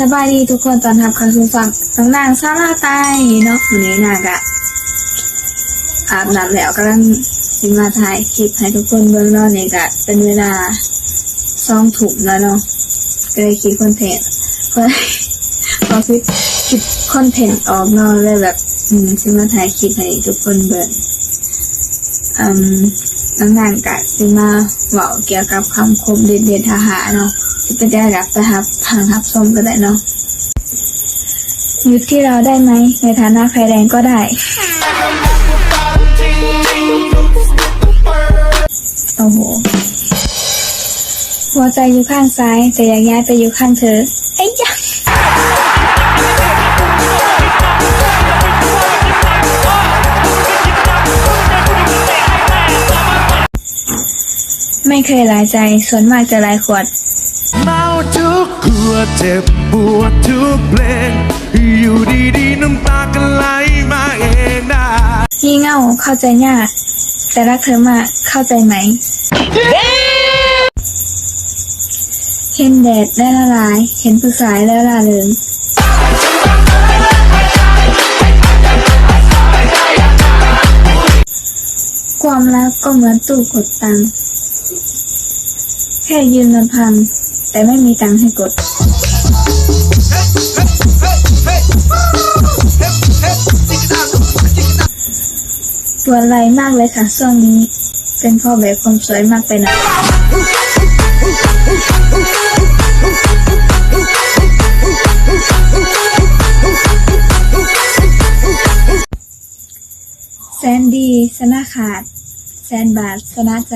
สบายดีทุกคนตอนทับเข้าสู่ฟังน้องนางซาลาไตเนาะวันนี้นางอะอาบน้ำแล้วกำลังสิมาถ่ายคลิปให้ทุกคนเบิ่งเนาะนี่ก็เป็นเวลาสองถุ่มแล้วเนาะก็เลยคิดคอนเทนต์ก็พอคิดคิดคอนเทนต์ออกเนาะเลยแบบ อืมสิมาถ่ายคลิปให้ทุกคนเบิ่งอืมน้องนางกะสิมาเว้าเกี่ยวกับคำคมเด็ดๆทหารเนาะ จะเป็นได้รับไปครับทางรับชมก็ได้เนาะหยุดที่เราได้ไหม ในฐานะใครแรงก็ได้ โอ้โห หัวใจอยู่ข้างซ้าย แต่อยากย้ายไปอยู่ข้างเธอไอ้ยะไม่เคยหลายใจ ส่วนมากจะหลายขวด เมาทุกขวดเจ็บปวดทุกเพลง อยู่ดีๆน้ำตาก็ไหลมาเองได้งี่เง่าเข้าใจยากแต่รักเธอมากเข้าใจไหม เห็นแดดได้ละลาย เห็นผู้สายแล้วละเริงความรักก็เหมือนตู้กดตังค์แค่ยืนลำพัง แต่ไม่มีตังค์ให้กด ปวดไหลมากเลยค่ะช่วงนี้ เป็นพ่อแบบความสวยมากไปหน่อยแสนดีชนะขาดแสนบาทชนะใจ